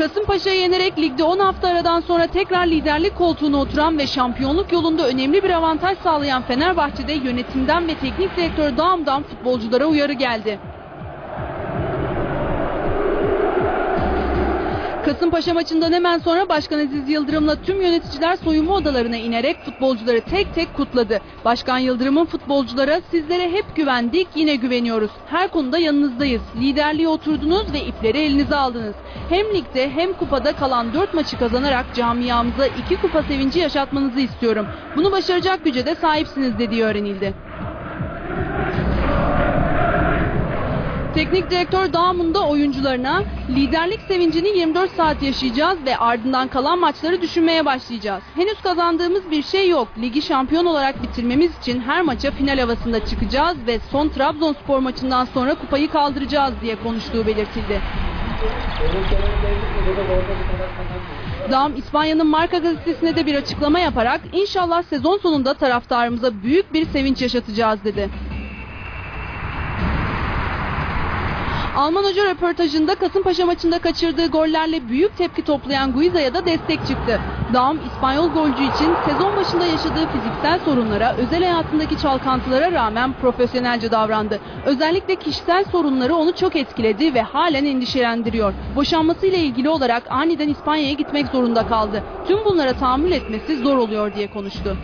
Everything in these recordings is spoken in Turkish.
Kasımpaşa'yı yenerek ligde 10 hafta aradan sonra tekrar liderlik koltuğuna oturan ve şampiyonluk yolunda önemli bir avantaj sağlayan Fenerbahçe'de yönetimden ve teknik direktör Dağım'dan futbolculara uyarı geldi. Kasımpaşa maçından hemen sonra Başkan Aziz Yıldırım'la tüm yöneticiler soyunma odalarına inerek futbolcuları tek tek kutladı. Başkan Yıldırım'ın futbolculara sizlere hep güvendik yine güveniyoruz. Her konuda yanınızdayız. Liderliğe oturdunuz ve ipleri elinize aldınız. Hem ligde hem kupada kalan 4 maçı kazanarak camiamıza 2 kupa sevinci yaşatmanızı istiyorum. Bunu başaracak güce de sahipsiniz dediği öğrenildi. Teknik direktör Dağım'ın da oyuncularına liderlik sevincini 24 saat yaşayacağız ve ardından kalan maçları düşünmeye başlayacağız. Henüz kazandığımız bir şey yok. Ligi şampiyon olarak bitirmemiz için her maça final havasında çıkacağız ve son Trabzonspor maçından sonra kupayı kaldıracağız diye konuştuğu belirtildi. Dağım İspanya'nın Marka gazetesine de bir açıklama yaparak inşallah sezon sonunda taraftarımıza büyük bir sevinç yaşatacağız dedi. Alman hoca röportajında Kasımpaşa maçında kaçırdığı gollerle büyük tepki toplayan Guiza'ya da destek çıktı. Dağım İspanyol golcü için sezon başında yaşadığı fiziksel sorunlara, özel hayatındaki çalkantılara rağmen profesyonelce davrandı. Özellikle kişisel sorunları onu çok etkiledi ve halen endişelendiriyor. Boşanmasıyla ilgili olarak aniden İspanya'ya gitmek zorunda kaldı. Tüm bunlara tahammül etmesi zor oluyor diye konuştu.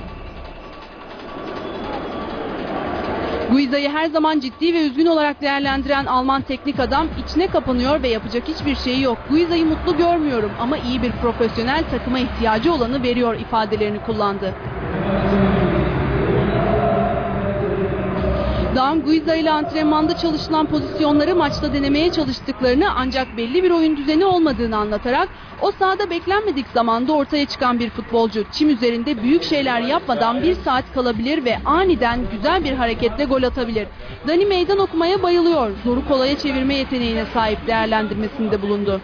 Guiza'yı her zaman ciddi ve üzgün olarak değerlendiren Alman teknik adam içine kapanıyor ve yapacak hiçbir şeyi yok. Guiza'yı mutlu görmüyorum ama iyi bir profesyonel takıma ihtiyacı olanı veriyor ifadelerini kullandı. Guiza ile antrenmanda çalışılan pozisyonları maçta denemeye çalıştıklarını ancak belli bir oyun düzeni olmadığını anlatarak o sahada beklenmedik zamanda ortaya çıkan bir futbolcu. Çim üzerinde büyük şeyler yapmadan bir saat kalabilir ve aniden güzel bir hareketle gol atabilir. Dani meydan okumaya bayılıyor. Zoru kolaya çevirme yeteneğine sahip değerlendirmesinde bulundu.